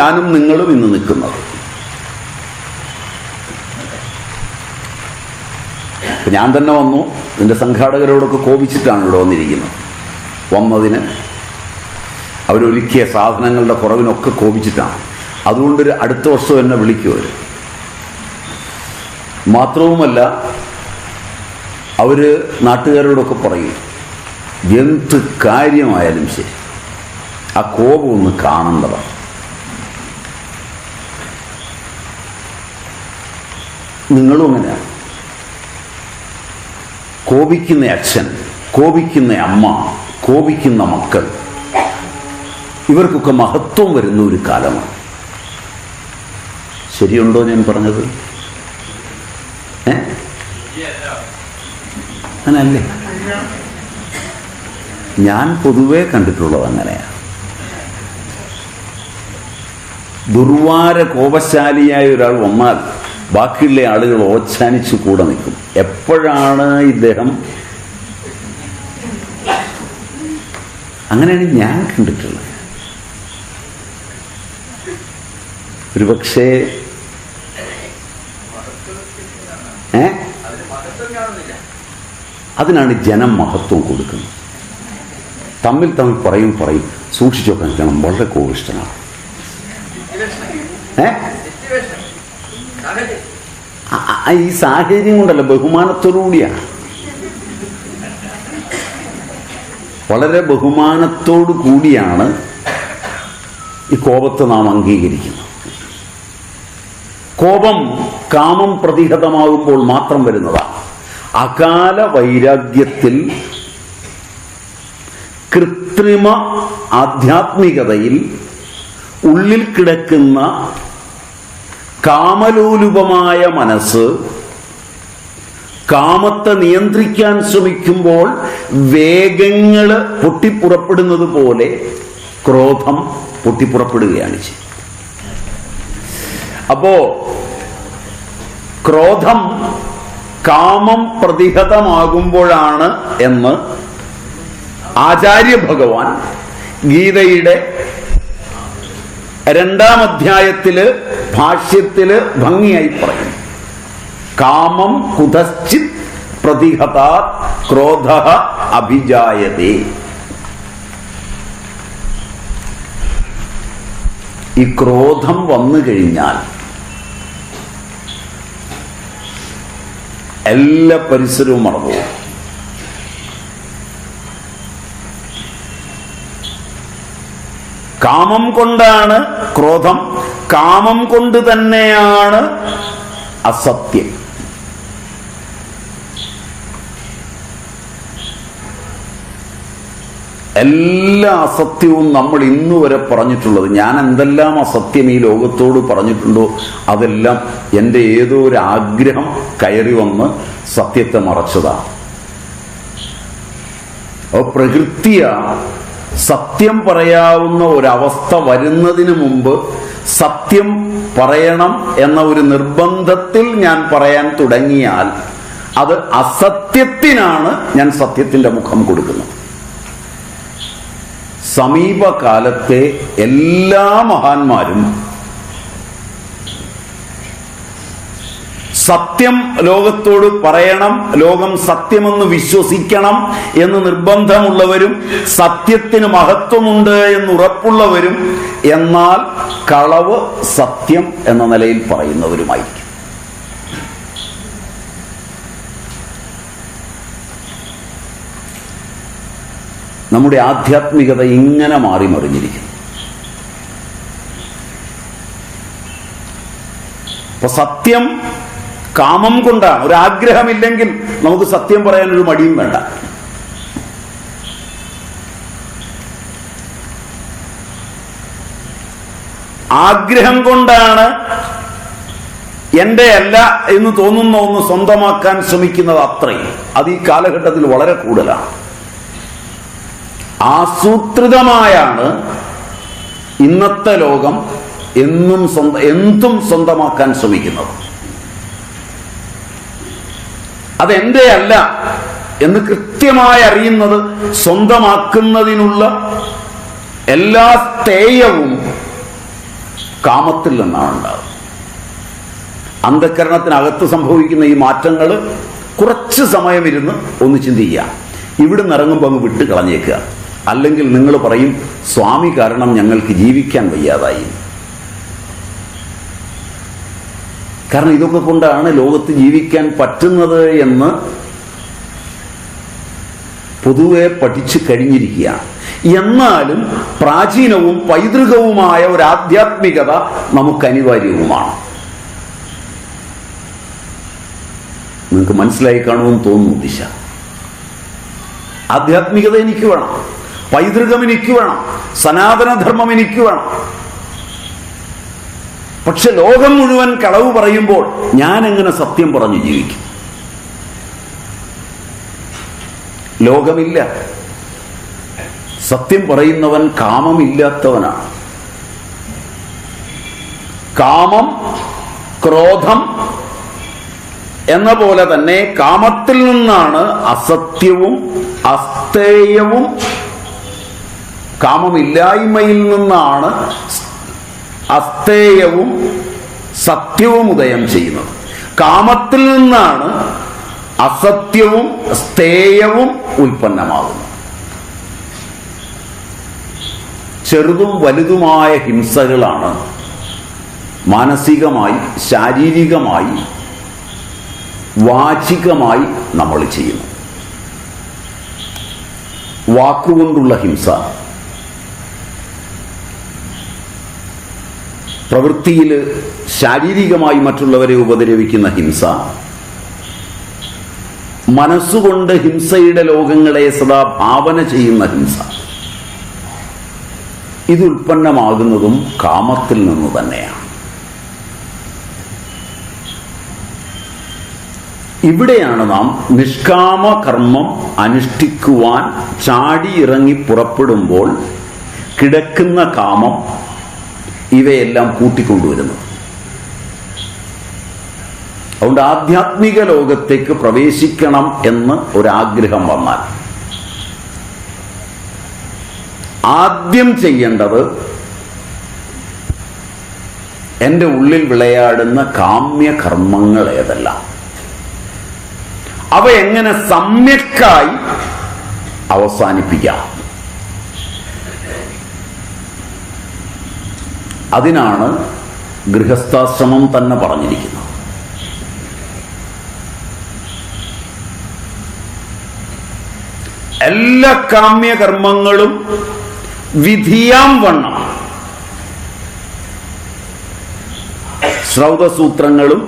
ഞാനും നിങ്ങളും ഇന്ന് നിൽക്കുന്നത്. ഞാൻ തന്നെ വന്നു. ഇതിന്റെ സംഘാടകരോടൊക്കെ കോപിച്ചിട്ടാണ് ഇവിടെ വന്നിരിക്കുന്നത്. വന്നതിന് അവരൊരുക്കിയ സാധനങ്ങളുടെ കുറവിനൊക്കെ കോപിച്ചിട്ടാണ്. അതുകൊണ്ടൊരു അടുത്ത വർഷം എന്നെ വിളിക്കും അവർ മാത്രവുമല്ല അവർ നാട്ടുകാരോടൊക്കെ പറയും എന്ത് കാര്യമായാലും ശരി ആ കോപം ഒന്ന് കാണേണ്ടതാണ് നിങ്ങളും അങ്ങനെയാണ് കോപിക്കുന്ന അച്ഛൻ കോപിക്കുന്ന അമ്മ കോപിക്കുന്ന മക്കൾ ഇവർക്കൊക്കെ മഹത്വം വരുന്ന ഒരു കാലമാണ്. ശരിയുണ്ടോ ഞാൻ പറഞ്ഞത്? അങ്ങനല്ലേ? ഞാൻ പൊതുവെ കണ്ടിട്ടുള്ളത് അങ്ങനെയാണ് ദുർവാര കോപശാലിയായ ഒരാൾ വന്നാൽ ബാക്കിയുള്ള ആളുകൾ ഓച്ചാനിച്ച് കൂടെ നിൽക്കും. എപ്പോഴാണ് ഇദ്ദേഹം? അങ്ങനെയാണ് ഞാൻ കണ്ടിട്ടുള്ളത്. ഒരുപക്ഷേ ഏ? അതിനാണ് ജനം മഹത്വം കൊടുക്കുന്നത്. തമ്മിൽ തമ്മിൽ പറയും പറയും സൂക്ഷിച്ചു നോക്കാൻ വളരെ കോപിഷ്ടനാണ്. ഏ? ഈ സാഹചര്യം കൊണ്ടല്ല ബഹുമാനത്തോടുകൂടിയാണ്. വളരെ ബഹുമാനത്തോടു കൂടിയാണ് ഈ കോപത്തെ നാം അംഗീകരിക്കുന്നത്. കോപം കാമം പ്രതിഹതമാകുമ്പോൾ മാത്രം വരുന്നതാണ്. അകാല വൈരാഗ്യത്തിൽ കൃത്രിമ ആധ്യാത്മികതയിൽ ഉള്ളിൽ കിടക്കുന്ന കാമലോലുപമായ മനസ്സ് കാമത്തെ നിയന്ത്രിക്കാൻ ശ്രമിക്കുമ്പോൾ വേഗങ്ങൾ പൊട്ടിപ്പുറപ്പെടുന്നത് പോലെ ക്രോധം പൊട്ടിപ്പുറപ്പെടുകയാണ് ചെയ്യുന്നത്. അപ്പോ ക്രോധം കാമം പ്രതിഹതമാകുമ്പോഴാണ് എന്ന് ആചാര്യ ഭഗവാൻ ഗീതയുടെ രണ്ടാം അധ്യായത്തിൽ ഭാഷ്യത്തിൽ ഭംഗിയായി പറയും. കാമം കുതശ്ചിത് പ്രതിഹത ക്രോധ അഭിജായതേ. ഈ ക്രോധം വന്നു കഴിഞ്ഞാൽ എല്ലാ പരിസരവും മറന്നു കാമം കൊണ്ടാണ് ക്രോധം കാമം കൊണ്ട് തന്നെയാണ് അസത്യം. എല്ലാ അസത്യവും നമ്മൾ ഇന്നു വരെ പറഞ്ഞിട്ടുള്ളത് ഞാൻ എന്തെല്ലാം അസത്യം ഈ ലോകത്തോട് പറഞ്ഞിട്ടുണ്ടോ അതെല്ലാം എന്റെ ഏതോ ഒരു ആഗ്രഹം കയറി വന്ന് സത്യത്തെ മറച്ചതാണ്. പ്രകൃതിയ സത്യം പറയാവുന്ന ഒരവസ്ഥ വരുന്നതിന് മുമ്പ് സത്യം പറയണം എന്ന ഒരു നിർബന്ധത്തിൽ ഞാൻ പറയാൻ തുടങ്ങിയാൽ അത് അസത്യത്തിനാണ് ഞാൻ സത്യത്തിന്റെ മുഖം കൊടുക്കുന്നത്. സമീപകാലത്തെ എല്ലാ മഹാന്മാരും സത്യം ലോകത്തോട് പറയണം ലോകം സത്യമെന്ന് വിശ്വസിക്കണം എന്ന് നിർബന്ധമുള്ളവരും സത്യത്തിന് മഹത്വമുണ്ട് എന്ന് ഉറപ്പുള്ളവരും എന്നാൽ കളവ് സത്യം എന്ന നിലയിൽ പറയുന്നവരുമായിരിക്കും. നമ്മുടെ ആധ്യാത്മികത ഇങ്ങനെ മാറി മറിഞ്ഞിരിക്കുന്നു. അപ്പൊ സത്യം കാമം കൊണ്ടാണ് ഒരു ആഗ്രഹമില്ലെങ്കിൽ നമുക്ക് സത്യം പറയാൻ ഒരു മടിയും വേണ്ട. ആഗ്രഹം കൊണ്ടാണ് എന്റെ അല്ല എന്ന് തോന്നുന്ന ഒന്ന് സ്വന്തമാക്കാൻ ശ്രമിക്കുന്നത് അത്രയും. അത് ഈ കാലഘട്ടത്തിൽ വളരെ കൂടുതലാണ്. ആസൂത്രിതമായാണ് ഇന്നത്തെ ലോകം എന്നും സ്വന്തം എന്തും സ്വന്തമാക്കാൻ ശ്രമിക്കുന്നത്. അതെന്റെ അല്ല എന്ന് കൃത്യമായി അറിയുന്നത് സ്വന്തമാക്കുന്നതിനുള്ള എല്ലാ തേയവും കാമത്തിൽ നിന്നാണ് ഉണ്ടാകുന്നത് അന്ധകരണത്തിനകത്ത് സംഭവിക്കുന്ന ഈ മാറ്റങ്ങൾ കുറച്ച് സമയം ഇരുന്ന് ഒന്ന് ചിന്തിക്കുക. ഇവിടുന്ന് ഇറങ്ങുമ്പോൾ അങ്ങ് വിട്ട് കളഞ്ഞേക്കുക അല്ലെങ്കിൽ നിങ്ങൾ പറയും സ്വാമി കാരണം ഞങ്ങൾക്ക് ജീവിക്കാൻ വയ്യാതായി. കാരണം ഇതൊക്കെ കൊണ്ടാണ് ലോകത്ത് ജീവിക്കാൻ പറ്റുന്നത് എന്ന് പൊതുവെ പഠിച്ചു കഴിഞ്ഞിരിക്കുക. എന്നാലും പ്രാചീനവും പൈതൃകവുമായ ഒരു ആധ്യാത്മികത നമുക്ക് അനിവാര്യവുമാണ്. നിങ്ങൾക്ക് മനസ്സിലായി കാണുമെന്ന് തോന്നുന്നു ദിശ. ആധ്യാത്മികത എനിക്ക് വേണം. പൈതൃകം എനിക്ക് വേണം. സനാതനധർമ്മം എനിക്ക് വേണം. പക്ഷെ ലോകം മുഴുവൻ കളവ് പറയുമ്പോൾ ഞാൻ എങ്ങനെ സത്യം പറഞ്ഞു ജീവിക്കും? ലോകമില്ല. സത്യം പറയുന്നവൻ കാമമില്ലാത്തവനാണ്. കാമം ക്രോധം എന്ന പോലെ തന്നെ കാമത്തിൽ നിന്നാണ് അസത്യവും അസ്തേയവും കാമമില്ലായ്മയിൽ നിന്നാണ് അസ്തേയവും സത്യവും ഉദയം ചെയ്യുന്നത്. കാമത്തിൽ നിന്നാണ് അസത്യവും സ്തേയവും ഉൽപ്പന്നമാകുന്നത്. ചെറുതും വലുതുമായ ഹിംസകളാണ് മാനസികമായി ശാരീരികമായി വാചികമായി നമ്മൾ ചെയ്യുന്നു വാക്കുകൊണ്ടുള്ള ഹിംസ പ്രവൃത്തിയിൽ ശാരീരികമായി മറ്റുള്ളവരെ ഉപദ്രവിക്കുന്ന ഹിംസ. മനസ്സുകൊണ്ട് ഹിംസയുടെ ലോകങ്ങളെ സദാ ഭാവന ചെയ്യുന്ന ഹിംസ. ഇത് ഉൽപ്പന്നമാകുന്നതും കാമത്തിൽ നിന്ന് തന്നെയാണ്. ഇവിടെയാണ് നാം നിഷ്കാമ കർമ്മം അനുഷ്ഠിക്കുവാൻ ചാടിയിറങ്ങി പുറപ്പെടുമ്പോൾ കിടക്കുന്ന കാമം ഇവയെല്ലാം കൂട്ടിക്കൊണ്ടുവരുന്നത് അതുകൊണ്ട് ആധ്യാത്മിക ലോകത്തേക്ക് പ്രവേശിക്കണം എന്ന് ഒരാഗ്രഹം വന്നാൽ ആദ്യം ചെയ്യേണ്ടത് എന്റെ ഉള്ളിൽ വിളയാടുന്ന കാമ്യകർമ്മങ്ങൾ ഏതെല്ലാം? അവ എങ്ങനെ സമ്യക്കായി അവസാനിപ്പിക്കാം? അതിനാണ് ഗൃഹസ്ഥാശ്രമം തന്നെ പറഞ്ഞിരിക്കുന്നത്. എല്ലാ കാമ്യകർമ്മങ്ങളും വിധിയാം വണ്ണം. ശ്രൗതസൂത്രങ്ങളും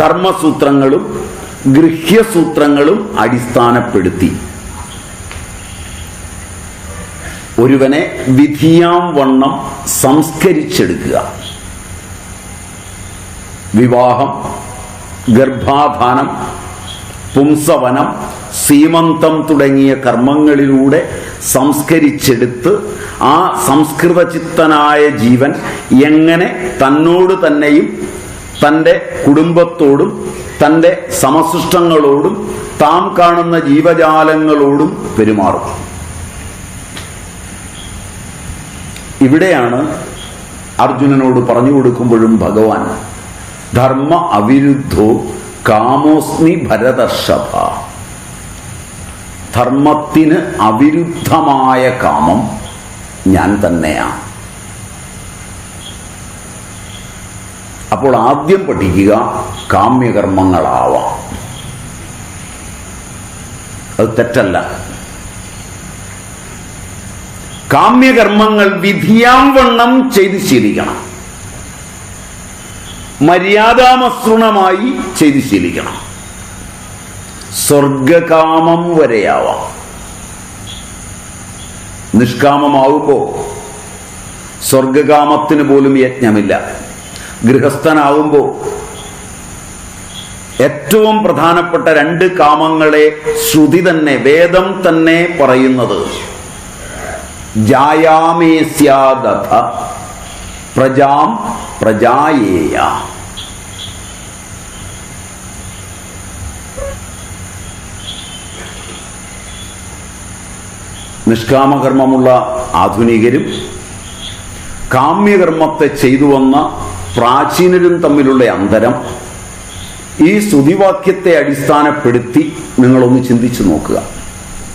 ധർമ്മസൂത്രങ്ങളും ഗൃഹ്യസൂത്രങ്ങളും അടിസ്ഥാനപ്പെടുത്തി ഒരുവനെ വിധിയാം വണ്ണം സംസ്കരിച്ചെടുക്കുക. വിവാഹം ഗർഭാധാനം പുംസവനം സീമന്തം തുടങ്ങിയ കർമ്മങ്ങളിലൂടെ സംസ്കരിച്ചെടുത്ത് ആ സംസ്കൃത ചിത്തനായ ജീവൻ എങ്ങനെ തന്നോട് തന്നെയും തന്റെ കുടുംബത്തോടും തന്റെ സമസൃഷ്ടങ്ങളോടും താം കാണുന്ന ജീവജാലങ്ങളോടും പെരുമാറും. ഇവിടെയാണ് അർജുനനോട് പറഞ്ഞു കൊടുക്കുമ്പോഴും ഭഗവാൻ ധർമ്മ അവിരുദ്ധോ കാമോസ്മി ഭരതർഷഭ. ധർമ്മത്തിന് അവിരുദ്ധമായ കാമം ഞാൻ തന്നെയാണ്. അപ്പോൾ ആദ്യം പഠിക്കുക കാമ്യകർമ്മങ്ങളാവാം. അത് തെറ്റല്ല. കാമ്യകർമ്മങ്ങൾ വിധിയാം വണ്ണം ചെയ്ത് ശീലിക്കണം. മര്യാദാമസൃണമായി ചെയ്ത് ശീലിക്കണം. സ്വർഗകാമം വരെയാവാം. നിഷ്കാമമാവുമ്പോ സ്വർഗകാമത്തിന് പോലും യജ്ഞമില്ല. ഗൃഹസ്ഥനാവുമ്പോ ഏറ്റവും പ്രധാനപ്പെട്ട രണ്ട് കാമങ്ങളെ ശ്രുതി തന്നെ വേദം തന്നെ പറയുന്നത് ജായാമേസ്യാദഥ പ്രജാം പ്രജായേയ. നിഷ്കാമകർമ്മമുള്ള ആധുനികരും കാമ്യകർമ്മത്തെ ചെയ്തു വന്ന പ്രാചീനരും തമ്മിലുള്ള അന്തരം ഈ സ്തുതിവാക്യത്തെ അടിസ്ഥാനപ്പെടുത്തി നിങ്ങളൊന്ന് ചിന്തിച്ചു നോക്കുക.